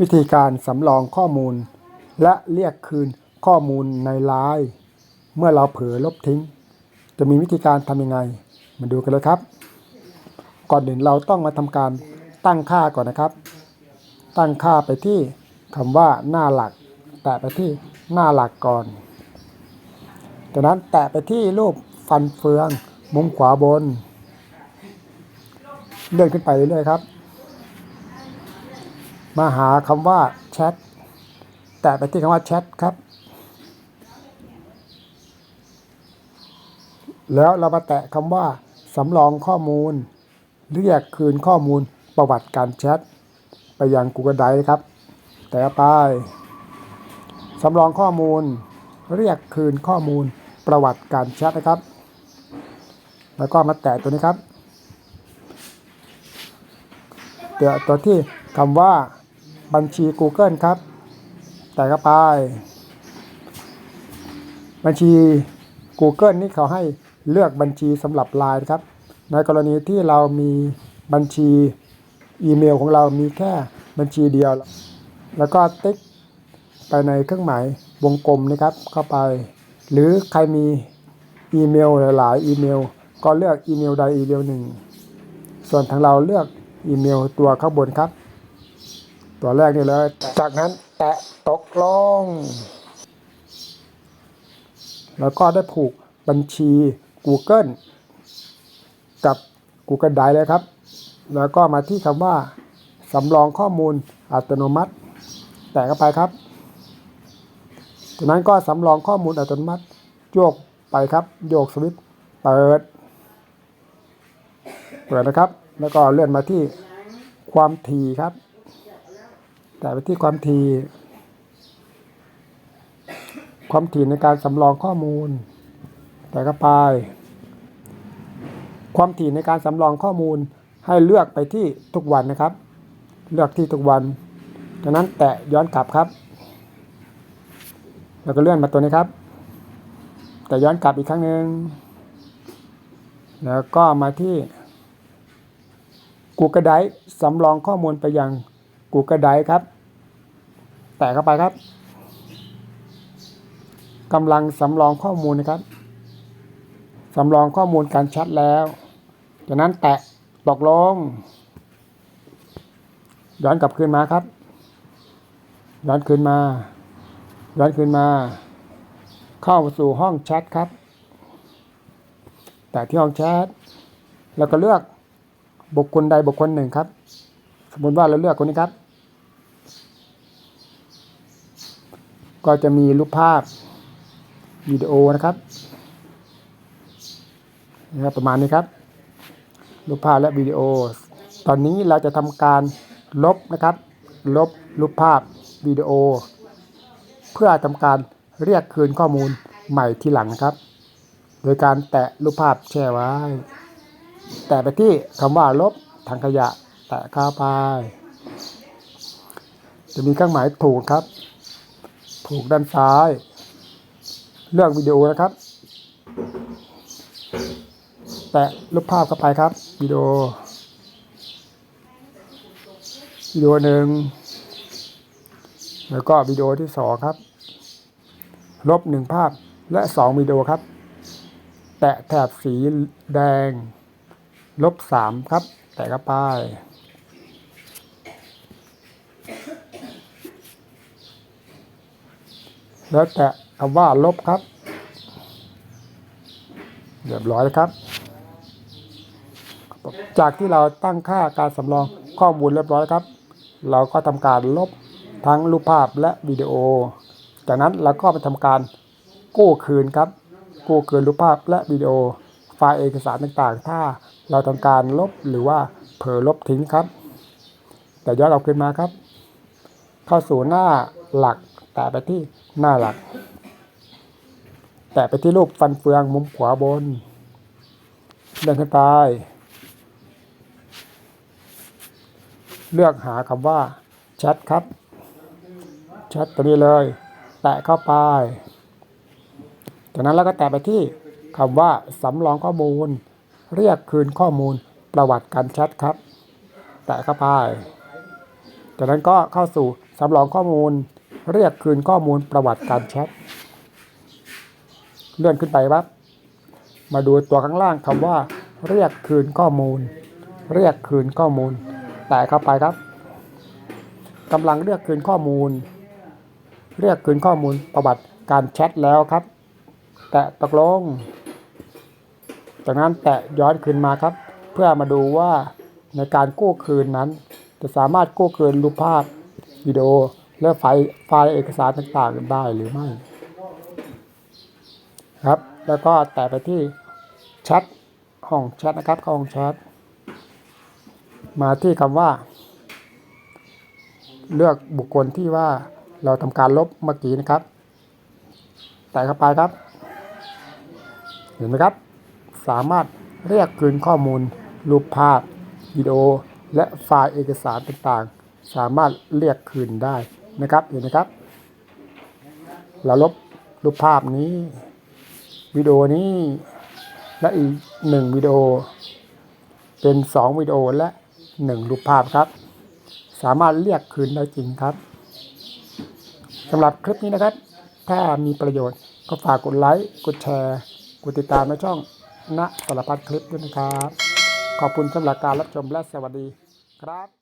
วิธีการสำรองข้อมูล และเรียกคืนข้อมูลในไลน์เมื่อเราเผลอลบทิ้ง จะมีวิธีการทำยังไง มาดูกันเลยครับ ก่อนอื่นเราต้องมาทำการตั้งค่าก่อนนะครับ ตั้งค่าไปที่คำว่าหน้าหลัก แตะไปที่หน้าหลักก่อน จากนั้นแตะไปที่รูปฟันเฟืองมุมขวาบน เลื่อนขึ้นไปเรื่อยๆครับ มาหาคำว่าแชทแตะไปที่คำว่าแชทครับ แล้วเรามาแตะคำว่าสำรองข้อมูล เรียกคืนข้อมูลประวัติการแชทไปยัง Google Drive ครับ แต่ไปสำรองข้อมูล เรียกคืนข้อมูลประวัติการแชทนะครับ แล้วก็มาแตะตัวนี้ครับแตะตัวที่คำว่า บัญชี Google ครับ แต่เข้าไป บัญชี Google นี่เขาให้เลือกบัญชีสำหรับไลน์ครับ ในกรณีที่เรามีบัญชีอีเมลของเรามีแค่บัญชีเดียว แล้วก็ติ๊กไปในเครื่องหมายวงกลมนะครับเข้าไป หรือใครมีอีเมลหลาย ๆ อีเมล ก็เลือกอีเมลใดอีเมลหนึ่ง ส่วนทางเราเลือกอีเมลตัวข้างบนครับ ตัวแรกนี่เลย จากนั้นแตะตกลง แล้วก็ได้ผูกบัญชี Google กับ Google Drive เลยครับ แล้วก็มาที่คำว่าสำรองข้อมูลอัตโนมัติ แตะเข้าไปครับ จากนั้นก็สำรองข้อมูลอัตโนมัติโยกไปครับ โยกสวิตช์เปิด เปิดนะครับ แล้วก็เลื่อนมาที่ความถี่ครับ แต่ไปที่ความถี่ความถี่ในการสำรองข้อมูล แต่ก็ไป ความถี่ในการสำรองข้อมูลให้เลือกไปที่ทุกวันนะครับ เลือกที่ทุกวันจากนั้นแตะย้อนกลับครับ แล้วก็เลื่อนมาตัวนี้ครับ แต่ย้อนกลับอีกครั้งหนึ่งแล้วก็มาที่ Google Drive สำรองข้อมูลไปยัง Google Drive ครับ แตะเข้าไปครับกำลังสำรองข้อมูลนะครับสำรองข้อมูลการแชัดแล้วจากนั้นแตะตกลง ย้อนกลับคืนมาครับ ย้อนคืนมา ย้อนคืนมา เข้าสู่ห้องแชทครับ แต่ที่ห้องแชทแล้วก็เลือกบุคคลใดบุคคลหนึ่งครับ สมมติว่าเราเลือกคนนี้ครับ ก็จะมีรูปภาพวิดีโอนะครับนะครับประมาณนี้ครับ รูปภาพและวิดีโอ ตอนนี้เราจะทำการลบนะครับ ลบรูปภาพวิดีโอ เพื่อทำการเรียกคืนข้อมูลใหม่ทีหลังครับ โดยการแตะรูปภาพแช่ไว้ แตะไปที่คำว่าลบถังขยะ แตะเข้าไป จะมีเครื่องหมายถูกครับ ถูกด้านซ้าย เลือกวิดีโอนะครับ แตะรูปภาพเข้าไปครับวิดีโอวิดีโอหนึ่งแล้วก็วิดีโอที่สองครับ ลบหนึ่งภาพและสองวิดีโอครับ แตะแถบสีแดง ลบสามครับ แตะเข้าไป แล้วแตะคำว่าลบครับเรียบร้อยครับ จากที่เราตั้งค่าการสำรองข้อมูลเรียบร้อยครับ เราก็ทำการลบทั้งรูปภาพและวิดีโอ จากนั้นเราก็ไปทำการกู้คืนครับ กู้คืนรูปภาพและวิดีโอ ไฟล์เอกสารต่างๆ ถ้าเราทำการลบหรือว่าเผลอลบทิ้งครับ แต่ย้อนกลับคืนมาครับ เข้าสู่หน้าหลักแตะไปที่ หน้าหลัก แตะไปที่รูปฟันเฟืองมุมขวาบน เลื่อนขึ้นไป เลือกหาคำว่าแชทครับแชทตัวนี้เลย แตะเข้าไป จากนั้นเราก็แตะไปที่คำว่าสำรองข้อมูล เรียกคืนข้อมูลประวัติการแชทครับ แตะเข้าไป จากนั้นก็เข้าสู่สำรองข้อมูล เรียกคืนข้อมูลประวัติการแชทเลื่อนขึ้นไปครับมาดูตัวข้างล่างคำว่า เรียกคืนข้อมูล เรียกคืนข้อมูล แตะเข้าไปครับกำลังเรียกคืนข้อมูล เรียกคืนข้อมูลประวัติการแชทแล้วครับ แตะตกลง จากนั้นแตะย้อนคืนมาครับ เพื่อมาดูว่าในการกู้คืนนั้น จะสามารถกู้คืนรูปภาพวิดีโอ และไฟล์ไฟล์เอกสารต่างๆได้หรือไม่ ครับ แล้วก็แตะไปที่แชทห้องแชทนะครับห้องแชทมาที่คำว่า เลือกบุคคลที่ว่าเราทำการลบเมื่อกี้นะครับ แตะเข้าไปครับ เห็นไหมครับ สามารถเรียกคืนข้อมูล รูปภาพวิดีโอ และไฟล์เอกสารต่างๆ สามารถเรียกคืนได้ นะครับเห็นไหมครับ เราลบรูปภาพนี้วิดีโอนี้และอีกหนึ่งวิดีโอ เป็นสองวิดีโอและหนึ่งรูปภาพครับ สามารถเรียกคืนได้จริงครับสำหรับคลิปนี้นะครับ ถ้ามีประโยชน์ก็ฝากกดไลค์กดแชร์กดติดตามในช่องณสารพัดคลิปด้วยนะครับ ขอบคุณสำหรับการรับชมและสวัสดีครับ